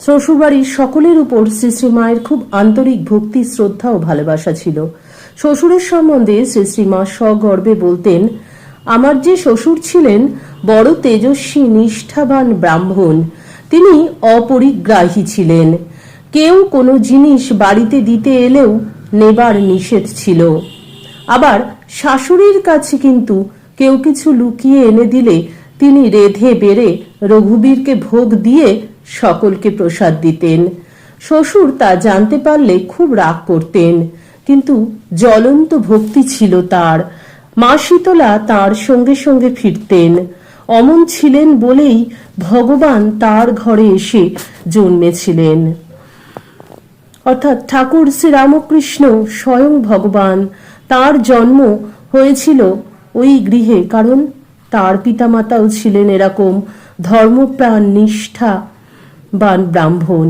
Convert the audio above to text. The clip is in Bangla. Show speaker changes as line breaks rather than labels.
শ্বশুরবাড়ির সকলের উপর শ্রী শ্রী মায়ের খুব আন্তরিক ভক্তি, শ্রদ্ধা ও ভালোবাসা ছিল। শ্বশুরের সম্বন্ধে শ্রী শ্রী মা সগর্বে বলতেন, আমার যে শ্বশুর ছিলেন বড় তেজস্বী, নিষ্ঠাবান ব্রাহ্মণ, তিনি অপরিগ্রাহী ছিলেন। কেউ কোনো জিনিস বাড়িতে দিতে এলেও নেবার নিষেধ ছিল। আবার শাশুড়ির কাছে কিন্তু কেউ কিছু লুকিয়ে এনে দিলে তিনি রেধে বেড়ে রঘুবীরকে ভোগ দিয়ে সকলকে প্রসাদ দিতেন। শ্বশুর তা জানতে পারলে খুব রাগ করতেন। কিন্তু জ্বলন্ত ভক্তি ছিল তার। মা শীতলা তার সঙ্গে সঙ্গে ফিরতেন। অমন ছিলেন বলেই ভগবান তার ঘরে এসে জন্মেছিলেন। অর্থাৎ ঠাকুর শ্রীরামকৃষ্ণ স্বয়ং ভগবান। তার জন্ম হয়েছিল ওই গৃহে, কারণ তার পিতামাতাও ছিলেন এরকম ধর্মপ্রাণ নিষ্ঠাবান ব্রাহ্মণ